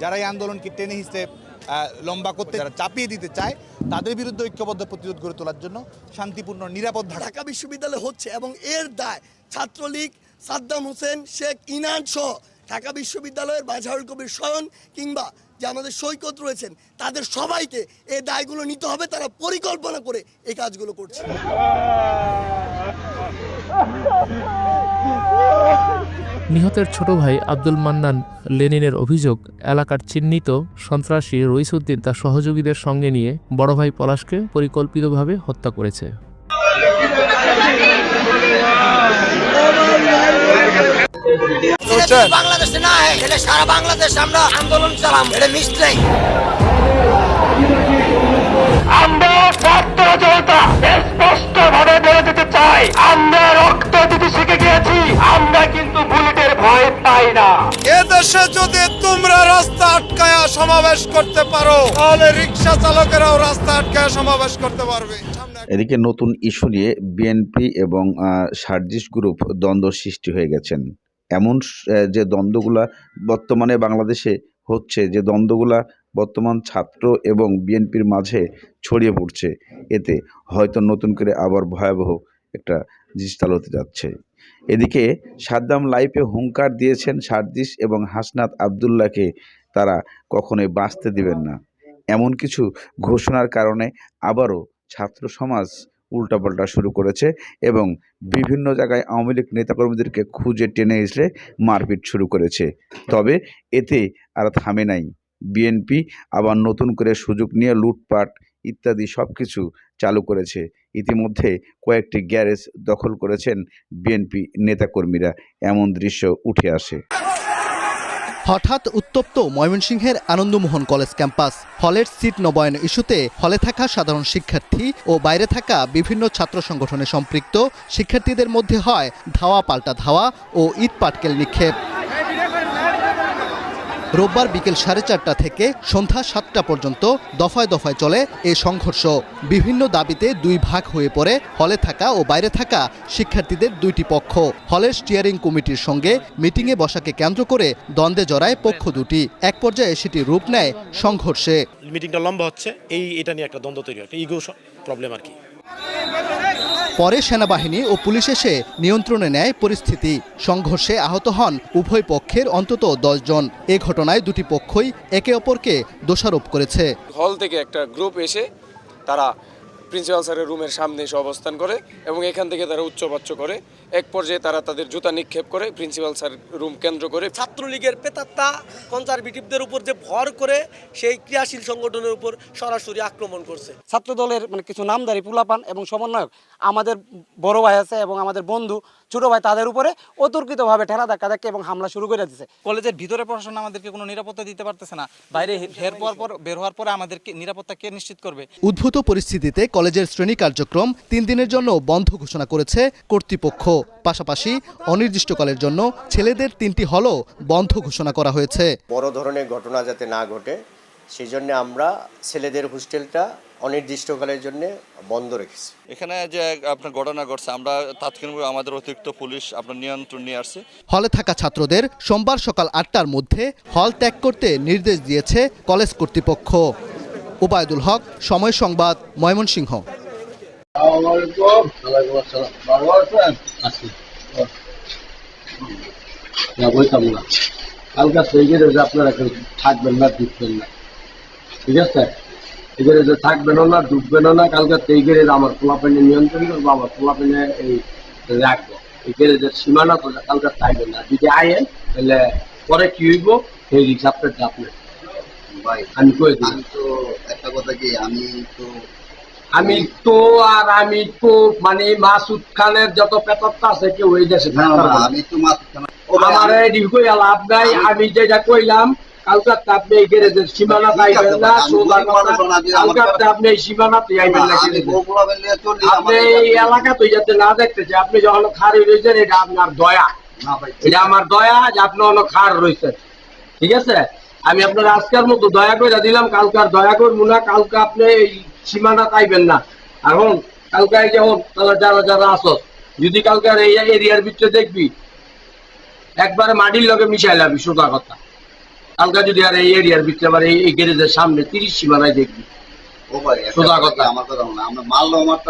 যারা এই আন্দোলনকে টেনে হিসেবে লম্বা করতে যারা চাপিয়ে দিতে চায় তাদের বিরুদ্ধে ঐক্যবদ্ধ প্রতিরোধ গড়ে তোলার জন্য শান্তিপূর্ণ নিরাপদ ঢাকা। বিশ্ববিদ্যালয় হচ্ছে এবং এর দায় ছাত্রলীগ সাদ্দাম হোসেন শেখ ইনান সহ ঢাকা বিশ্ববিদ্যালয়ের বাঝারুল কবির স্বয়ন কিংবা যে আমাদের সৈকত রয়েছেন তাদের সবাইকে এই দায়গুলো নিতে হবে তারা পরিকল্পনা করে এই কাজগুলো করছে। নিহতের ছোট ভাই আব্দুল মান্নান লেনিনের অভিযোগ এলাকার চিহ্নিত সন্ত্রাসী রইসুদ্দিন তার সহযোগীদের সঙ্গে নিয়ে বড় ভাই পলাশকে পরিকল্পিতভাবে হত্যা করেছে। বাংলাদেশে না এটা সারা বাংলাদেশ আমরা আন্দোলন চালাম এটা মিস্টেক আমরা স্পষ্ট ভাবে বলে দিতে চাই। আমরা রক্ত দিতে শিখে গিয়েছি। আমরা কিন্তু বুলেটের ভয় পাই না। এদেশে যদি তোমরা রাস্তা আটকায়া সমাবেশ করতে পারো তাহলে রিক্সা চালকেরাও রাস্তা আটকায়া সমাবেশ করতে পারবে। এদিকে নতুন ইস্যু নিয়ে বিএনপি এবং সার্জিস গ্রুপ দ্বন্দ্ব সৃষ্টি হয়ে গেছেন। এমন যে দ্বন্দ্বগুলা বর্তমানে বাংলাদেশে হচ্ছে যে দ্বন্দ্বগুলা বর্তমান ছাত্র এবং বিএনপির মাঝে ছড়িয়ে পড়ছে এতে হয়তো নতুন করে আবার ভয়াবহ একটা জিনিস চালু হতে যাচ্ছে। এদিকে সাদ্দাম লাইফে হুঙ্কার দিয়েছেন সার্জিস এবং হাসনাত আবদুল্লাহকে। তারা কখনোই বাঁচতে দিবেন না। এমন কিছু ঘোষণার কারণে আবারও ছাত্র সমাজ উল্টাপাল্টা শুরু করেছে এবং বিভিন্ন জায়গায় আওয়ামী লীগ নেতাকর্মীদেরকে খুঁজে টেনে এসে মারপিট শুরু করেছে। তবে এতে আর থামে নাই। বিএনপি আবার নতুন করে সুযোগ নিয়ে লুটপাট ইত্যাদি সব কিছু চালু করেছে। ইতিমধ্যে কয়েকটি গ্যারেজ দখল করেছেন বিএনপি নেতাকর্মীরা। এমন দৃশ্য উঠে আসে। হঠাৎ উত্তপ্ত ময়মনসিংহের আনন্দমোহন কলেজ ক্যাম্পাস। হলের সিট নবায়ন ইস্যুতে হলে থাকা সাধারণ শিক্ষার্থী ও বাইরে থাকা বিভিন্ন ছাত্র সংগঠনে সম্পৃক্ত শিক্ষার্থীদের মধ্যে হয় ধাওয়া পাল্টা ধাওয়া ও ইট পাটকেল নিক্ষেপ। রোববার বিকেল সাড়ে চারটা থেকে সন্ধ্যা সাতটা পর্যন্ত দফায় দফায় চলে এ সংঘর্ষ। বিভিন্ন দাবিতে দুই ভাগ হয়ে পড়ে হলে থাকা ও বাইরে থাকা শিক্ষার্থীদের দুইটি পক্ষ। হলের স্টিয়ারিং কমিটির সঙ্গে মিটিংয়ে বসাকে কেন্দ্র করে দ্বন্দ্বে জড়ায় পক্ষ দুটি। এক পর্যায়ে সেটি রূপ নেয় সংঘর্ষে। মিটিংটা লম্বা হচ্ছে, এই এটা নিয়ে একটা দ্বন্দ্ব তৈরি হয় ইগো প্রবলেম আর কি। পরে সেনাবাহিনী ও পুলিশ এসে নিয়ন্ত্রণে নেয় পরিস্থিতি। সংঘর্ষে আহত হন উভয় পক্ষের অন্তত দশজন এ ঘটনায় দুটি পক্ষই একে অপরকে দোষারোপ করেছে। হল থেকে একটা গ্রুপ এসে তারা প্রিন্সিপাল স্যারের রুমের সামনে এসে অবস্থান করে এবং এখান থেকে তারা উচ্চবাচ্য করে এক পর্যায়ে তারা তাদের জুতা নিক্ষেপ করে প্রিন্সিপাল স্যার রুম কেন্দ্র করে ছাত্রলীগের পেতাত্তা কনজারভেটিভদের উপর যে ভর করে সেই ক্রিয়াশীল সংগঠনের উপর সরাসরি আক্রমণ করছে। ছাত্র দলের মানে কিছু নামদারি পুলাপান এবং সমন্বয়ক আমাদের বড় ভাই আছে এবং আমাদের বন্ধু ছোট ভাই তাদের উপরে অতর্কিতভাবে ঠেলা ধাক্কা ধাক্কা এবং হামলা শুরু করে দিচ্ছে কলেজের ভিতরে প্রশাসন আমাদেরকে কোনো নিরাপত্তা দিতে পারতেছে না। বাইরে হের পর পর বের হওয়ার পরে আমাদেরকে নিরাপত্তা কে নিশ্চিত করবে? উদ্ভূত পরিস্থিতিতে কলেজের শ্রেণি কার্যক্রম তিন দিনের জন্য বন্ধ ঘোষণা করেছে কর্তৃপক্ষ। পাশাপাশি অনির্দিষ্টকালের জন্য ছেলেদের তিনটি হলও বন্ধ ঘোষণা করা হয়েছে। বড় ধরনের ঘটনা যাতে না ঘটে সেই জন্য আমরা ছেলেদের হোস্টেলটা অনির্দিষ্টকালের জন্য বন্ধ রেখেছি। এখানে যে আপনার ঘটনা ঘটছে আমরা তাৎক্ষণিকভাবে আমাদের অতিরিক্ত পুলিশ আপনার নিয়ন্ত্রণ নিয়ে আসছে। হলে থাকা ছাত্রদের সোমবার সকাল আটটার মধ্যে হল ত্যাগ করতে নির্দেশ দিয়েছে কলেজ কর্তৃপক্ষ। ওবায়দুল হক সময় সংবাদ ময়মনসিংহ। কালকে সেই যে আপনারা কেউ থাকবেন না না। ঠিক আছে? এখানে যে থাকবেনও না না কালকে আমার পোলাপেনে নিয়ন্ত্রণ করব আমার পোলাপেনে এই রাখব। এখানে যে সীমানা তো কালকে থাকবেন না। যদি আয়েন তাহলে পরে কি হইব? সেই রিক্স আপনার ভাই আমি দিই? তো একটা কথা কি আমি তো আমি তো আর আমি তো মানে মাসুদ খানের যত পেপারটা আছে কেউ ওই দেশে। আমি তো আমার লাভ নাই আমি যেটা কইলাম কালকাতে আপনি এই গ্যারেজের সীমানা পাইবেন না কালকাতে আপনি এই সীমানাতে আইবেন না আপনি এই এলাকা তো যাতে না দেখতেছে আপনি যখন খারি রয়েছেন এটা আপনার দয়া। এটা আমার দয়া যে আপনি অনেক খার রয়েছেন ঠিক আছে? আমি আপনার আজকের মতো দয়া করে দিলাম কালকে আর দয়া করব না কালকে আপনি এই সীমানা পাইবেন না। এখন কালকে যেমন তাহলে যারা যারা আসো যদি কালকে আর এই এরিয়ার ভিতরে দেখবি একবারে মাটির লগে মিশাই লাবি সোজা কথা। কালকে যদি আর এই এরিয়ার ভিতরে আবার এই গ্যারেজের সামনে তিরিশ সীমানায় দেখবি।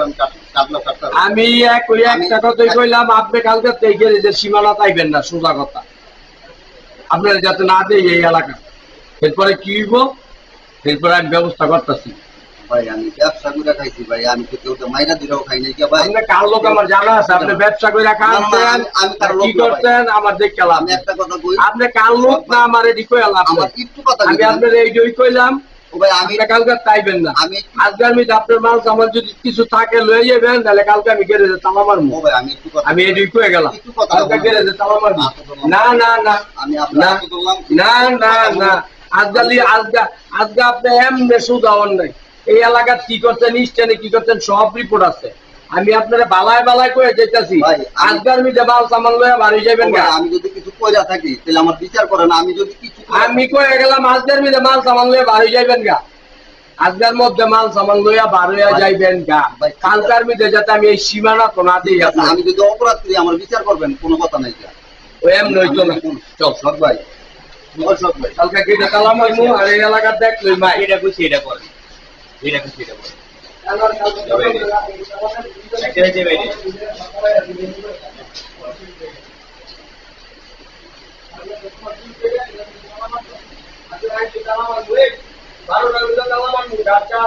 আমি কাট- কাটলো কাটতে হবে। আমি এক ওই একটা কথাই কইলাম আপনি কালকে এই গ্যারেজের সীমানা চাইবেন না সোজা কথা। আপনার যাতে না দেয় এই এলাকা। এরপরে কি হইব? এরপরে আমি ব্যবস্থা করতেছি। ভাই আমি ব্যবসা করে খাইছি ভাই আমি তো কেউ তো মাইরা দিলেও খাই নাই কে ভাই? কার লোক আমার জানা আছে? আপনি ব্যবসা করে না, না, আমি- আমি কার লোক কি করতেন? আমার দেখতে লাভ আমি একটা কথা কই? আপনি কার লোক না আমার এটি আমার একটু কথা আমি আপনার এই জয় কইলাম। ভাই আমি কালকে তাইবেন না। আমি আজকে আমি আপনার মাল সামান যদি কিছু থাকে লয়ে যাবেন তাহলে কালকে আমি গ্যারেজে তালা মারবো ভাই আমি একটু এটি কয়ে গেলাম। কালকে। তালা মারবো না না না। আমি আপনার না। না না আজকালি আজকা আজকে আপনি এমনি সুদাওয়ান নাই। এই এলাকার কি করছেন ইস্টানে কি করছেন সব রিপোর্ট আছে। আমি আপনারা বালায় বালায় কয়ে যেতেছি ভাই, আমি- আজকাল আমি মাল সামান লয়ে বাড়ি যাবেন গা। আমি যদি কিছু কইরা থাকি তাহলে আমার বিচার করেন আমি যদি কিছু আমি কয়ে গেলাম আজকের মিলে মাল সামান লয়ে বাড়ি যাইবেন গা। আজকের মধ্যে মাল সামান লইয়া বার হইয়া যাইবেন গা। কালকার মিলে যাতে আমি এই সীমানা তো না দিই আমি যদি অপরাধ করি আমার বিচার করবেন কোনো কথা নাই কা। ও এমন হইতো না। চল সৎ ভাই। চল সৎ ভাই। কালকে কেটে তালাম হইমু? আর এই এলাকার দেখ লই মা এটা কইছি এটা করে এটা কিছু এটা বল। হ্যাঁ?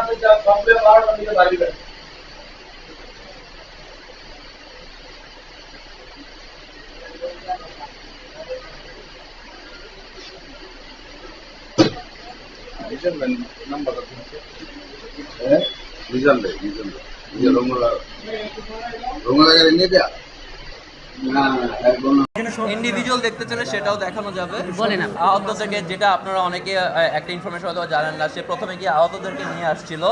রিজাল্ট দেয়, রিজাল্ট দেয়। রিজাল্ট রঙলা রঙলা ইন্ডিভিজুয়াল দেখতে চাইলে সেটাও দেখানো যাবে। বলেন আহত থেকে যেটা আপনারা অনেকে আহ, একটা ইনফরমেশন হয়তো জানেন না সে প্রথমে গিয়ে আহতদেরকে নিয়ে আসছিল।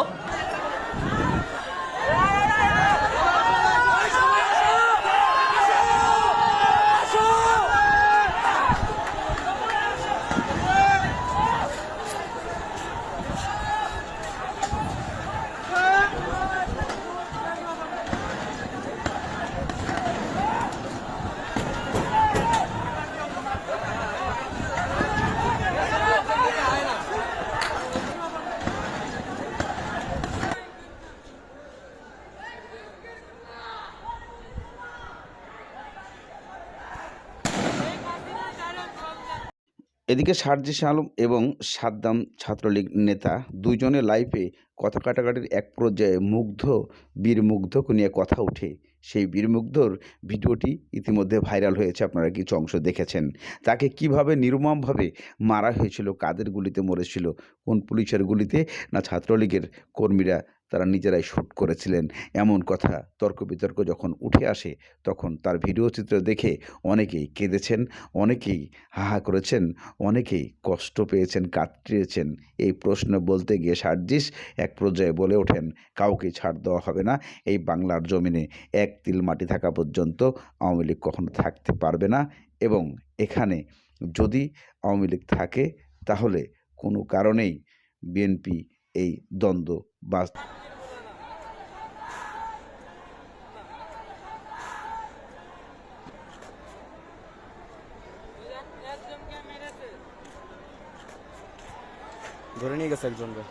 এদিকে সার্জিস আলম এবং সাদ্দাম ছাত্রলীগ নেতা দুজনে লাইভে কথা কাটাকাটির এক পর্যায়ে মুগ্ধ, বীরমুগ্ধকে নিয়ে কথা ওঠে। সেই বীরমুগ্ধর ভিডিওটি ইতিমধ্যে ভাইরাল হয়েছে, আপনারা কিছু অংশ দেখেছেন। তাকে কীভাবে নির্মমভাবে মারা হয়েছিল, কাদের গুলিতে মরেছিল, কোন পুলিশের গুলিতে, না ছাত্রলীগের কর্মীরা তারা নিজেরাই শ্যুট করেছিলেন। এমন কথা তর্ক বিতর্ক যখন উঠে আসে, তখন তার ভিডিও চিত্র দেখে অনেকেই কেঁদেছেন, অনেকেই হাহা করেছেন, অনেকেই কষ্ট পেয়েছেন, কাটিয়েছেন। এই প্রশ্ন বলতে গিয়ে সার্জিস এক পর্যায়ে বলে ওঠেন, কাউকে ছাড় দেওয়া হবে না। এই বাংলার জমিনে এক তিল মাটি থাকা পর্যন্ত আওয়ামী লীগ কখনো থাকতে পারবে না। এবং এখানে যদি আওয়ামী লীগ থাকে, তাহলে কোনো কারণেই বিএনপি এই দ্বন্দ্ব বা ধরে নিয়ে গেছে একজনকে।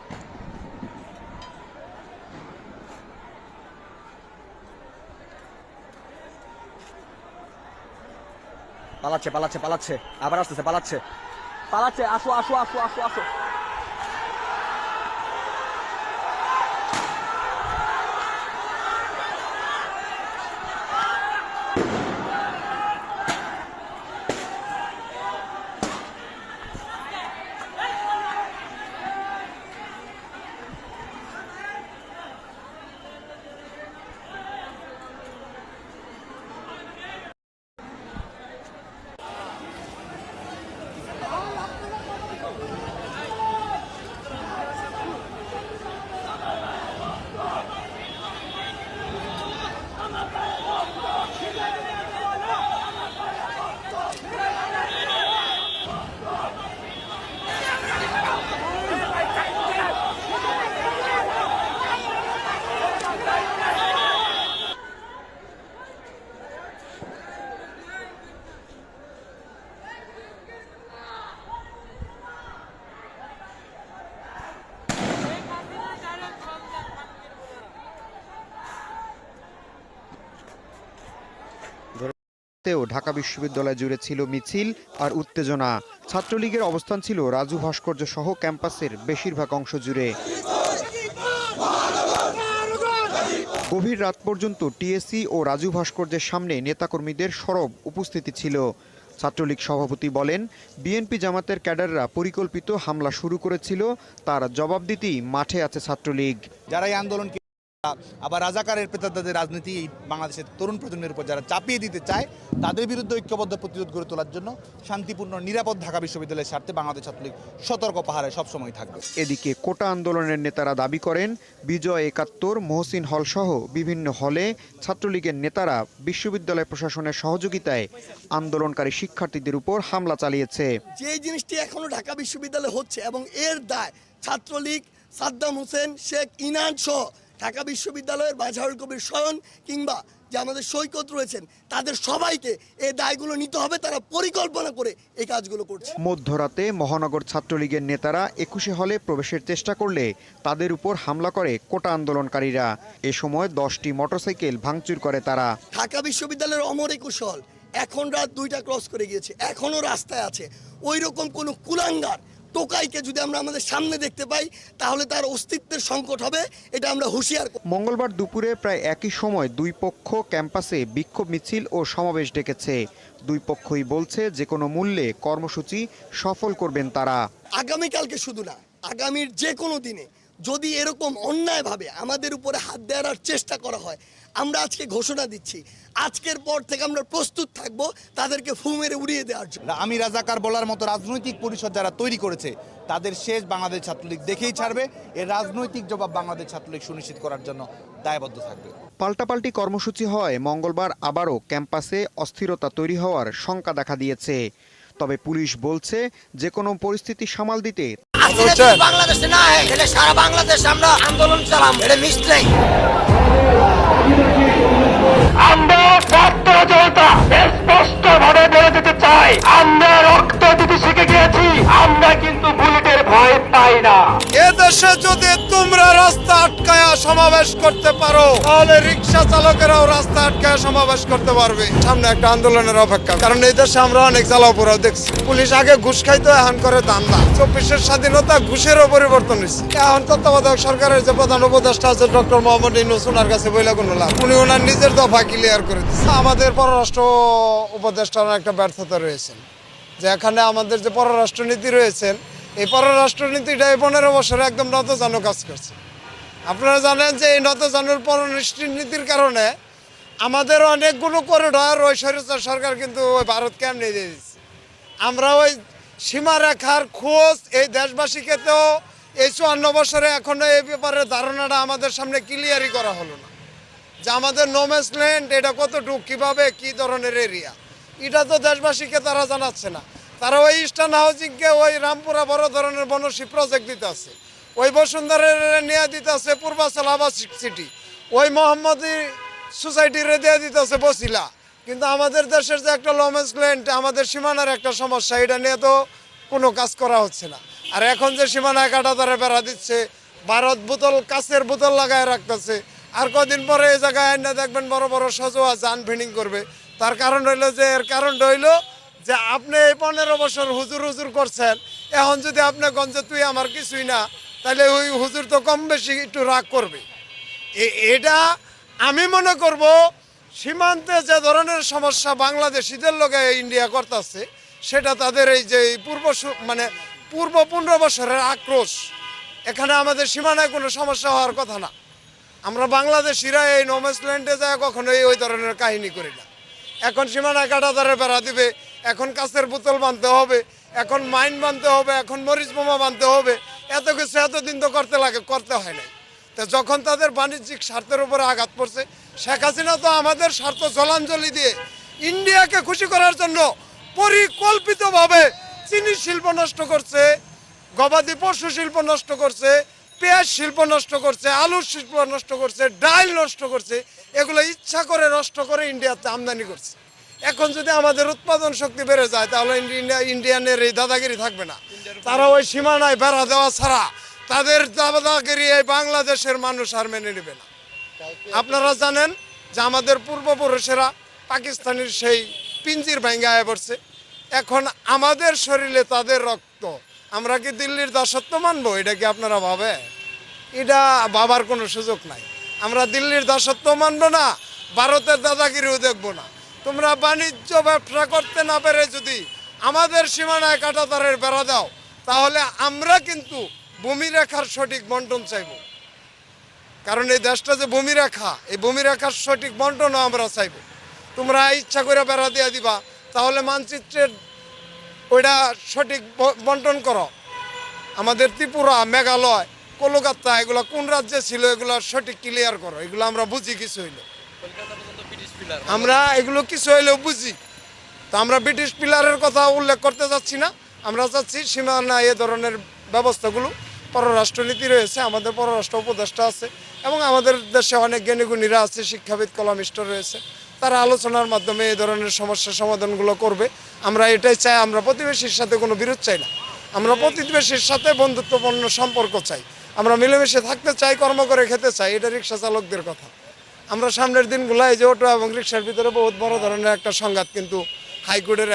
পালাচ্ছে পালাচ্ছে পালাচ্ছে। আবার আসতেছে, পালাচ্ছে। পালাচ্ছে, আসো আসো আসো আসো আসো। সত্ত্বেও ঢাকা বিশ্ববিদ্যালয় জুড়ে ছিল মিছিল আর উত্তেজনা। ছাত্রলীগের অবস্থান ছিল রাজু ভাস্কর্য সহ ক্যাম্পাসের বেশিরভাগ অংশ জুড়ে। গভীর রাত পর্যন্ত টিএসসি ও রাজু ভাস্কর্যের সামনে নেতাকর্মীদের সরব উপস্থিতি ছিল। ছাত্রলীগ সভাপতি বলেন, বিএনপি জামাতের ক্যাডাররা পরিকল্পিত হামলা শুরু করেছিল, তার জবাব দিতেই মাঠে আছে ছাত্রলীগ। যারা এই আন্দোলনকে আবার রাজাকারের পেতাদের রাজনীতি এই বাংলাদেশের তরুণ প্রজন্মের উপর যারা চাপিয়ে দিতে চায় তাদের বিরুদ্ধে ঐক্যবদ্ধ প্রতিরোধ গড়ে তোলার জন্য শান্তিপূর্ণ নিরাপদ ঢাকা বিশ্ববিদ্যালয়ের স্বার্থে বাংলাদেশ ছাত্রলীগ সতর্ক পাহাড়ে সবসময় থাকবে। এদিকে কোটা আন্দোলনের নেতারা দাবি করেন বিজয় একাত্তর মহসিন হল সহ বিভিন্ন হলে ছাত্রলীগের নেতারা বিশ্ববিদ্যালয় প্রশাসনের সহযোগিতায় আন্দোলনকারী শিক্ষার্থীদের উপর হামলা চালিয়েছে। যে জিনিসটি এখনও ঢাকা বিশ্ববিদ্যালয়ে হচ্ছে এবং এর দায় ছাত্রলীগ সাদ্দাম হোসেন শেখ ইনান সহ ঢাকা বিশ্ববিদ্যালয়ের বাঝারুল কবির শয়ন কিংবা যে আমাদের সৈকত রয়েছেন তাদের সবাইকে এই দায়গুলো নিতে হবে তারা পরিকল্পনা করে এই কাজগুলো করছে। মধ্যরাতে মহানগর ছাত্রলীগের নেতারা একুশে হলে প্রবেশের চেষ্টা করলে তাদের উপর হামলা করে কোটা আন্দোলনকারীরা। এ সময় দশটি মোটরসাইকেল ভাঙচুর করে তারা। ঢাকা বিশ্ববিদ্যালয়ের অমর একুশ হল এখন রাত দুইটা ক্রস করে গিয়েছে এখনও রাস্তায় আছে। ওই রকম কোনো কুলাঙ্গার টোকাইকে যদি আমরা আমাদের সামনে দেখতে পাই তাহলে তার অস্তিত্বের সংকট হবে এটা আমরা হুঁশিয়ার মঙ্গলবার দুপুরে প্রায় একই সময় দুই পক্ষ ক্যাম্পাসে বিক্ষোভ মিছিল ও সমাবেশ ডেকেছে। দুই পক্ষই বলছে যে কোনো মূল্যে কর্মসূচি সফল করবেন তারা। আগামীকালকে শুধু না আগামীর যে কোনো দিনে যদি এরকম অন্যায়ভাবে আমাদের উপরে হাত দেওয়ার চেষ্টা করা হয় আমরা আজকে ঘোষণা দিচ্ছি আজকের পর থেকে আমরা প্রস্তুত থাকব তাদেরকে ফু মেরে উড়িয়ে দেওয়ার জন্য। আমি রাজাকার বলার মতো রাজনৈতিক পরিষদ যারা তৈরি করেছে তাদের শেষ বাংলাদেশ ছাত্রলীগ দেখেই ছাড়বে এর রাজনৈতিক জবাব বাংলাদেশ ছাত্রলীগ সুনিশ্চিত করার জন্য দায়বদ্ধ থাকবে। পাল্টাপাল্টি কর্মসূচি হয় মঙ্গলবার আবারও ক্যাম্পাসে অস্থিরতা তৈরি হওয়ার শঙ্কা দেখা দিয়েছে। তবে পুলিশ বলছে যে কোনো পরিস্থিতি সামাল দিতে বাংলাদেশে না হয় তাহলে সারা বাংলাদেশ আমরা আন্দোলন চালাম। এটা নাই। আমরা ছাত্র জনতা স্পষ্ট ভাবে বলে দিতে চাই আমরা রক্ত দিতে শিখে গিয়েছি, আমরা কিন্তু বুলেটের ভয় পাই না। এদেশে যদি তোমরা রাস্তা আটকায়া সমাবেশ করতে পারো, তাহলে রিক্সা চালকেরাও রাস্তা আটকায়া সমাবেশ করতে পারবে। সামনে একটা আন্দোলনের অপেক্ষা, কারণ এই দেশে আমরা অনেক জ্বালাপোড়াও দেখছি। পুলিশ আগে ঘুষ খাইতো, এখন করে দান্দা চব্বিশের স্বাধীনতা ঘুষেরও পরিবর্তন হয়েছে। এখন তত্ত্বাবধায়ক সরকারের যে প্রধান উপদেষ্টা আছে, ডক্টর মোহাম্মদ ইউনুস ওনার কাছে বইলা কোনো লাভ? উনি ওনার নিজের দফা ক্লিয়ার করে আমাদের পররাষ্ট্র উপদেষ্টার একটা ব্যর্থতা রয়েছেন যে এখানে আমাদের যে পররাষ্ট্রনীতি রয়েছেন এই পররাষ্ট্রনীতিটা এই পনেরো বছরে একদম নতজানু কাজ করছে। আপনারা জানেন যে এই নতজানুর পররাষ্ট্রনীতির কারণে আমাদের অনেকগুলো করিডর ওই স্বৈরাচার সরকার কিন্তু ওই ভারতকে এমনি দিয়ে দিচ্ছে। আমরা ওই সীমারেখার খোঁজ এই দেশবাসীকে তো এই চুয়ান্ন বছরে এখনও এই ব্যাপারে ধারণাটা আমাদের সামনে ক্লিয়ারই করা হলো না। যে আমাদের নোমেস ল্যান্ড এটা কতটুকু, কীভাবে, কি ধরনের এরিয়া এটা তো দেশবাসীকে তারা জানাচ্ছে না। তারা ওই ইস্টার্ন হাউজিংকে ওই রামপুরা বড় ধরনের বনশী প্রজেক্ট দিতে আছে। ওই বসুন্ধরের নিয়ে দিতে আছে পূর্বাচল আবাসিক সিটি ওই মোহাম্মদী সোসাইটির দিয়ে দিতে আছে বসিলা। কিন্তু আমাদের দেশের যে একটা লমেন্স ল্যান্ড আমাদের সীমানার একটা সমস্যা, এটা নিয়ে তো কোনো কাজ করা হচ্ছে না। আর এখন যে সীমানায় কাটা তারা বেড়া দিচ্ছে, ভারত বোতল কাছের বোতল লাগায় রাখতেছে। আর কদিন পরে এই জায়গায় আইনা দেখবেন বড় বড় সজোয়া যান ভিনিং করবে। তার কারণ হইল যে, এর কারণ হইল যে, আপনি এই পনেরো বছর হুজুর হুজুর করছেন, এখন যদি আপনি গঞ্জে তুই আমার কিছুই না, তাহলে ওই হুজুর তো কম বেশি একটু রাগ করবে। এটা আমি মনে করব, সীমান্তে যে ধরনের সমস্যা বাংলাদেশিদের লোকে ইন্ডিয়া করতেছে, সেটা তাদের এই যে পূর্ব মানে পূর্ব পনেরো বছরের আক্রোশ, এখানে আমাদের সীমানায় কোনো সমস্যা হওয়ার কথা না। আমরা বাংলাদেশিরা এই নোমেসল্যান্ডে যায় কখনোই ওই ধরনের কাহিনী করি না। এখন সীমানায় কাটাতারে বেড়া দিবে, এখন কাছের বোতল বানতে হবে, এখন মাইন বানতে হবে, এখন মরিচ বোমা বানতে হবে, এত কিছু এতদিন তো করতে লাগে, করতে হয় নাই। তো যখন তাদের বাণিজ্যিক স্বার্থের উপরে আঘাত পড়ছে, শেখ হাসিনা তো আমাদের স্বার্থ জলাঞ্জলি দিয়ে ইন্ডিয়াকে খুশি করার জন্য পরিকল্পিতভাবে চিনি শিল্প নষ্ট করছে, গবাদি পশু শিল্প নষ্ট করছে, পেঁয়াজ শিল্প নষ্ট করছে, আলুর শিল্প নষ্ট করছে ডাল নষ্ট করছে এগুলো ইচ্ছা করে নষ্ট করে ইন্ডিয়াতে আমদানি করছে। এখন যদি আমাদের উৎপাদন শক্তি বেড়ে যায় তাহলে ইন্ডিয়া ইন্ডিয়ানের এই দাদাগিরি থাকবে না। তারা ওই সীমানায় বেড়া দেওয়া ছাড়া তাদের দাদাগিরি এই বাংলাদেশের মানুষ আর মেনে নেবে না। আপনারা জানেন যে আমাদের পূর্বপুরুষেরা পাকিস্তানের সেই পিঞ্জির ভেঙে আয় পড়ছে। এখন আমাদের শরীরে তাদের রক্ত আমরা কি দিল্লির দাসত্ব মানবো? এটা কি আপনারা ভাবে এটা ভাবার কোনো সুযোগ নাই। আমরা দিল্লির দাসত্ব মানবো না, ভারতের দাদাগিরিও দেখব না। তোমরা বাণিজ্য ব্যবসা করতে না পেরে যদি আমাদের সীমানায় কাঁটাতারের বেড়া দাও, তাহলে আমরা কিন্তু ভূমিরেখার সঠিক বন্টন চাইব। কারণ এই দেশটা যে ভূমিরেখা, এই ভূমিরেখার সঠিক বন্টনও আমরা চাইব। তোমরা ইচ্ছা করে বেড়া দিয়ে দিবা, তাহলে মানচিত্রের ওইটা সঠিক বন্টন করো। আমাদের ত্রিপুরা, মেঘালয় কলকাতা এগুলো কোন রাজ্যে ছিল এগুলো সঠিক ক্লিয়ার করো। এগুলো আমরা বুঝি কিছু হইল। আমরা এগুলো কিছু হইলেও বুঝি। তো আমরা ব্রিটিশ পিলারের কথা উল্লেখ করতে যাচ্ছি না। আমরা চাচ্ছি সীমানা এ ধরনের ব্যবস্থাগুলো। পররাষ্ট্রনীতি রয়েছে আমাদের পররাষ্ট্র উপদেষ্টা আছে এবং আমাদের দেশে অনেক জ্ঞানীগুণীরা আছে শিক্ষাবিদ কলামিষ্ট রয়েছে। তারা আলোচনার মাধ্যমে এই ধরনের সমস্যার সমাধানগুলো করবে। আমরা এটাই চাই আমরা প্রতিবেশীর সাথে কোনো বিরোধ চাই না। আমরা প্রতিবেশীর সাথে বন্ধুত্বপূর্ণ সম্পর্ক চাই। আমরা মিলেমিশে থাকতে চাই, কর্ম করে খেতে চাই, এটা রিক্সা চালকদের কথা। আমরা সামনের দিনগুলো এই যে অটো এবং রিক্সার ভিতরে বহুত বড় ধরনের একটা সংঘাত কিন্তু হাইকোর্টের